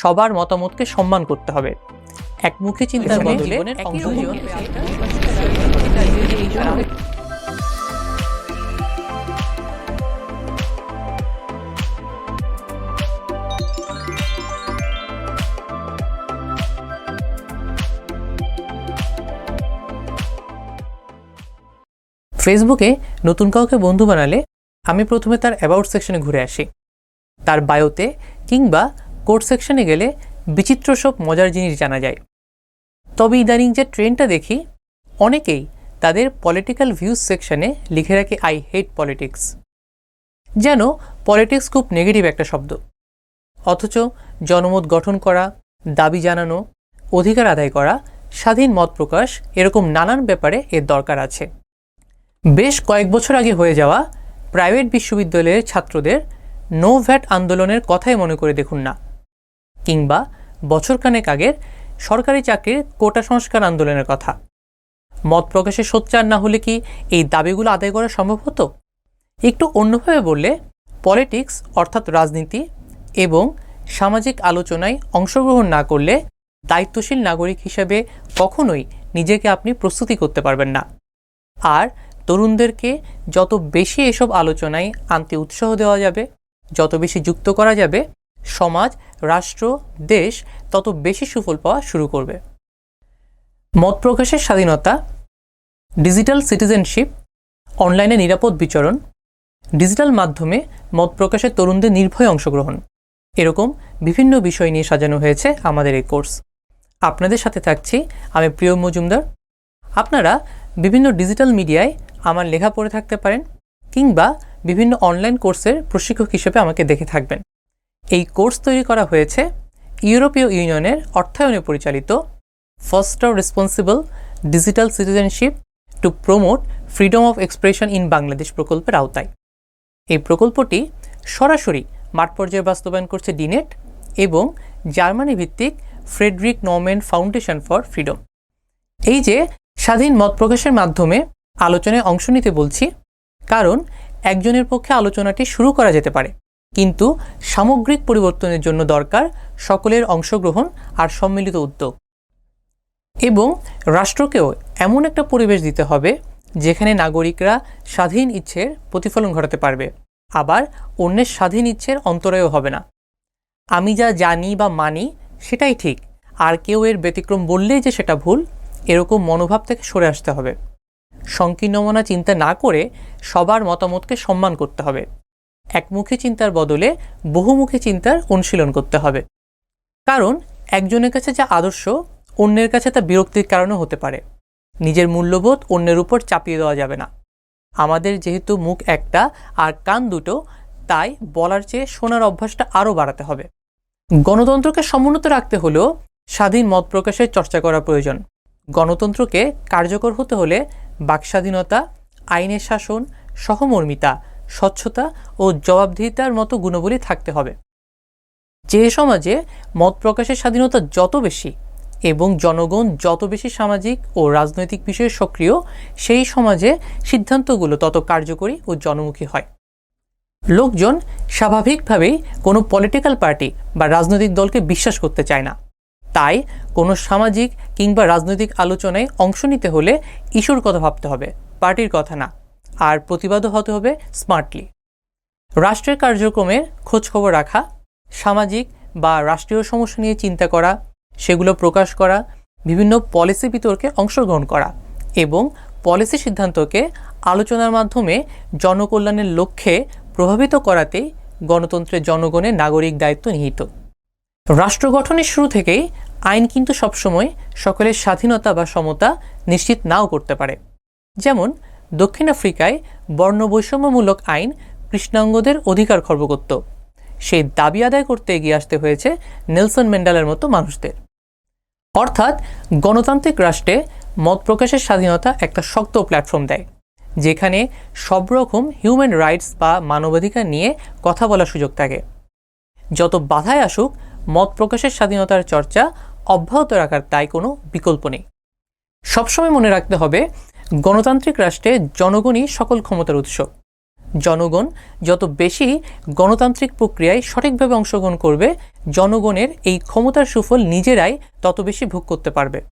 সবার মতামতকে সম্মান করতে হবে। একমুখী চিন্তার বদলে ফেসবুকে নতুন কাউকে বন্ধু বানালে আমি প্রথমে তার অ্যাবাউট সেকশনে ঘুরে আসি। তার বায়োতে কিংবা কোড সেকশনে গেলে বিচিত্র সব মজার জিনিস জানা যায়। তবে ইদানিং যে ট্রেনটা দেখি, অনেকেই তাদের পলিটিক্যাল ভিউজ সেকশনে লিখে রাখে আই হেট পলিটিক্স যেন পলিটিক্স খুব নেগেটিভ একটা শব্দ। অথচ জনমত গঠন করা, দাবি জানানো, অধিকার আদায় করা, স্বাধীন মত প্রকাশ এরকম নানান ব্যাপারে এর দরকার আছে। বেশ কয়েক বছর আগে হয়ে যাওয়া প্রাইভেট বিশ্ববিদ্যালয়ের ছাত্রদের নো ভ্যাট আন্দোলনের কথাই মনে করে দেখুন না। কিংবা বছরখানেক আগের সরকারি চাকরির কোটা সংস্কার আন্দোলনের কথা। মত প্রকাশে সোচ্চার না হলে কি এই দাবিগুলো আদায় করা সম্ভব হতো? একটু অন্যভাবে বললে, পলিটিক্স অর্থাৎ রাজনীতি এবং সামাজিক আলোচনায় অংশগ্রহণ না করলে দায়িত্বশীল নাগরিক হিসেবে কখনোই নিজেকে আপনি প্রস্তুতি করতে পারবেন না। আর তরুণদেরকে যত বেশি এসব আলোচনায় আনতে উৎসাহ দেওয়া যাবে, যত বেশি যুক্ত করা যাবে সমাজ, রাষ্ট্র, দেশ তত বেশি সুফল পাওয়া শুরু করবে। মত প্রকাশের স্বাধীনতা, ডিজিটাল সিটিজেনশিপ, অনলাইনে নিরাপদ বিচরণ, ডিজিটাল মাধ্যমে মত প্রকাশে তরুণদের নির্ভয় অংশগ্রহণ। এরকম বিভিন্ন বিষয় নিয়ে সাজানো হয়েছে আমাদের এই কোর্স। আপনাদের সাথে থাকছি আমি প্রিয় মজুমদার। আপনারা বিভিন্ন ডিজিটাল মিডিয়ায় আমার লেখা পড়ে থাকতে পারেন কিংবা বিভিন্ন অনলাইন কোর্সের প্রশিক্ষক হিসেবে আমাকে দেখে থাকবেন। এই কোর্স তৈরি করা হয়েছে ইউরোপীয় ইউনিয়নের অর্থায়নে পরিচালিত foster responsible digital citizenship to promote freedom of expression in Bangladesh প্রকল্পের আওতায়। এই প্রকল্পটি সরাসরি মাঠ পর্যায়ে বাস্তবায়ন করছে ডিনেট এবং জার্মানি ভিত্তিক ফ্রেডরিক নরম্যান ফাউন্ডেশন ফর ফ্রিডম এই যে স্বাধীন মত প্রকাশের মাধ্যমে আলোচনায় অংশ নিতে বলছি, কারণ একজনের পক্ষে আলোচনাটি শুরু করা যেতে পারে। কিন্তু সামগ্রিক পরিবর্তনের জন্য দরকার সকলের অংশগ্রহণ আর সম্মিলিত উদ্যোগ। এবং রাষ্ট্রকেও এমন একটা পরিবেশ দিতে হবে যেখানে নাগরিকরা স্বাধীন ইচ্ছের প্রতিফলন ঘটাতে পারবে। আবার অন্যের স্বাধীন ইচ্ছের অন্তরায়ও হবে না। আমি যা জানি বা মানি সেটাই ঠিক, আর কেউ এর ব্যতিক্রম বললেই যে সেটা ভুল, এরকম মনোভাব থেকে সরে আসতে হবে। সংকীর্ণমনা চিন্তা না করে সবার মতামতকে সম্মান করতে হবে। একমুখী চিন্তার বদলে বহুমুখী চিন্তার অনুশীলন করতে হবে। কারণ, একজনের কাছে যা আদর্শ, অন্যের কাছে তা বিরক্তির কারণও হতে পারে। নিজের মূল্যবোধ অন্যের উপর চাপিয়ে দেওয়া যাবে না। আমাদের যেহেতু মুখ একটা আর কান দুটো, তাই বলার চেয়ে শোনার অভ্যাসটা আরও বাড়াতে হবে। গণতন্ত্রকে সমুন্নত রাখতে হলেও স্বাধীন মত প্রকাশের চর্চা করা প্রয়োজন। গণতন্ত্রকে কার্যকর হতে হলে বাকস্বাধীনতা, আইনের শাসন, সহমর্মিতা স্বচ্ছতা ও জবাবদিহিতার মতো গুণবলী থাকতে হবে। যে সমাজে মত প্রকাশের স্বাধীনতা যত বেশি এবং জনগণ যত বেশি সামাজিক ও রাজনৈতিক বিষয়ে সক্রিয়, সেই সমাজে সিদ্ধান্তগুলো তত কার্যকরী ও জনমুখী হয়। লোকজন স্বাভাবিকভাবেই কোনো পলিটিক্যাল পার্টি বা রাজনৈতিক দলকে বিশ্বাস করতে চায় না। তাই কোনো সামাজিক কিংবা রাজনৈতিক আলোচনায় অংশ নিতে হলে ইস্যুর কথা ভাবতে হবে, পার্টির কথা না। আর প্রতিবাদও হতে হবে স্মার্টলি। রাষ্ট্রের কার্যক্রমের খোঁজখবর রাখা, সামাজিক বা রাষ্ট্রীয় সমস্যা নিয়ে চিন্তা করা, সেগুলো প্রকাশ করা, বিভিন্ন পলিসি বিতর্কে অংশগ্রহণ করা এবং পলিসি সিদ্ধান্তকে আলোচনার মাধ্যমে জনকল্যাণের লক্ষ্যে প্রভাবিত করাতেই গণতন্ত্রের জনগণের নাগরিক দায়িত্ব নিহিত। রাষ্ট্র গঠনের শুরু থেকেই আইন কিন্তু সবসময় সকলের স্বাধীনতা বা সমতা নিশ্চিত নাও করতে পারে। যেমন দক্ষিণ আফ্রিকায় বর্ণবৈষম্যমূলক আইন কৃষ্ণাঙ্গদের অধিকার খর্ব করত সেই দাবি আদায় করতে এগিয়ে আসতে হয়েছে নেলসন ম্যান্ডেলার মতো মানুষদের। অর্থাৎ গণতান্ত্রিক রাষ্ট্রে মত প্রকাশের স্বাধীনতা একটা শক্ত প্ল্যাটফর্ম দেয়, যেখানে সব রকম হিউম্যান রাইটস বা মানবাধিকার নিয়ে কথা বলার সুযোগ থাকে। যত বাধায় আসুক, মত প্রকাশের স্বাধীনতার চর্চা অব্যাহত রাখার তাই কোনো বিকল্প নেই। সবসময় মনে রাখতে হবে গণতান্ত্রিক রাষ্ট্রে জনগণই সকল ক্ষমতার উৎস। জনগণ যত বেশি গণতান্ত্রিক প্রক্রিয়ায় সঠিকভাবে অংশগ্রহণ করবে, জনগণের এই ক্ষমতার সুফল নিজেরাই তত বেশি ভোগ করতে পারবে।